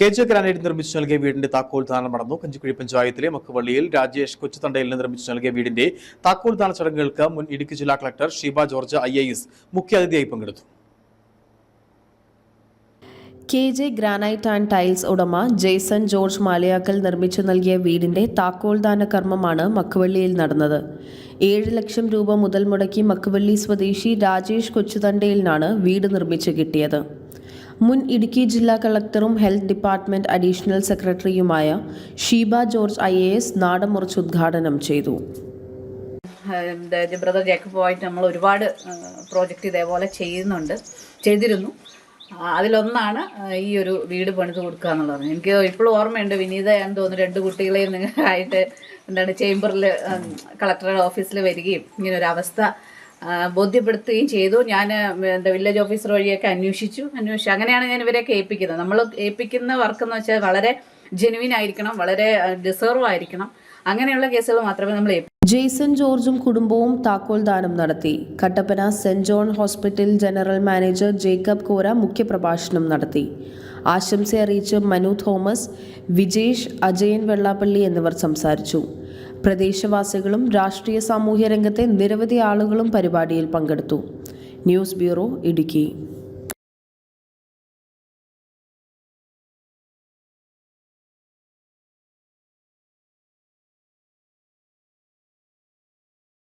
K J granite നിർമ്മിച്ചു നൽകിയ വീടിന്റെ താക്കോൽ ദാനം നടന്നു കഞ്ചിക്കുഴി പഞ്ചായത്തിലെ മക്കുവള്ളിയിൽ രാജേഷ് കൊച്ചുതണ്ടയിൽ നിർമ്മിച്ചു നൽകിയ വീടിന്റെ താക്കോൽ ദാന ചടങ്ങുകൾക്ക് മുൻ ഇടുക്കി ജില്ലാ collector Sheeba George I A S മുഖ്യാതിഥിയായി പങ്കെടുത്തു. K J granite and tiles ഉടമ ജെയ്സൺ ജോർജ് മാലയാക്കൽ നിർമ്മിച്ചു നൽകിയ വീടിന്റെ താക്കോൽദാന കർമ്മമാണ് മക്കുവള്ളിയിൽ നടന്നത്. ഏഴ് ലക്ഷം രൂപ മുതൽ മുടക്കി മക്കുവള്ളി സ്വദേശി രാജേഷ് കൊച്ചുതണ്ടയിലിനാണ് വീട് നിർമ്മിച്ചു കിട്ടിയത്. മുൻ ഇടുക്കി ജില്ലാ കളക്ടറും ഹെൽത്ത് ഡിപ്പാർട്ട്മെന്റ് അഡീഷണൽ സെക്രട്ടറിയുമായ Sheeba George I A S നാടൻ മുറിച്ച് ഉദ്ഘാടനം ചെയ്തു. ബ്രദർ ജേക്കബുമായിട്ട് നമ്മൾ ഒരുപാട് പ്രോജക്റ്റ് ഇതേപോലെ ചെയ്യുന്നുണ്ട്. ചെയ്തിരുന്നു. അതിലൊന്നാണ് ഈ ഒരു വീട് പണിത് കൊടുക്കുക എന്നുള്ളത്. എനിക്ക് ഇപ്പോഴും ഓർമ്മയുണ്ട് വിനീത ഞാൻ തോന്നുന്നു രണ്ട് കുട്ടികളെയും നിങ്ങൾ ആയിട്ട് എന്താണ് ചേംബറിൽ കളക്ടറുടെ ഓഫീസിൽ വരികയും ഇങ്ങനൊരവസ്ഥ ബോധ്യപ്പെടുത്തുകയും ചെയ്തു. ഞാൻ എന്താ വില്ലേജ് ഓഫീസർ വഴിയൊക്കെ അന്വേഷിച്ചു. അന്വേഷിച്ചു. അങ്ങനെയാണ് ഞാൻ ഇവരെ ഏൽപ്പിക്കുന്നത്. നമ്മൾ ഏൽപ്പിക്കുന്ന വർക്ക് എന്ന് വെച്ചാൽ വളരെ ജെനുവിൻ ആയിരിക്കണം വളരെ ഡിസേർവ് ആയിരിക്കണം. അങ്ങനെയുള്ള കേസുകൾ മാത്രമേ നമ്മൾ ജെയ്സൺ ജോർജും കുടുംബവും താക്കോൽ ദാനം നടത്തി. Kattappana saint John hospital general manager Jacob Kora മുഖ്യപ്രഭാഷണം നടത്തി. ആശംസ അറിയിച്ച് മനു തോമസ് വിജേഷ് അജയൻ വെള്ളാപ്പള്ളി എന്നിവർ സംസാരിച്ചു. പ്രദേശവാസികളും രാഷ്ട്രീയ സാമൂഹ്യ രംഗത്തെ നിരവധി ആളുകളും പരിപാടിയിൽ പങ്കെടുത്തു. News bureau Idukki.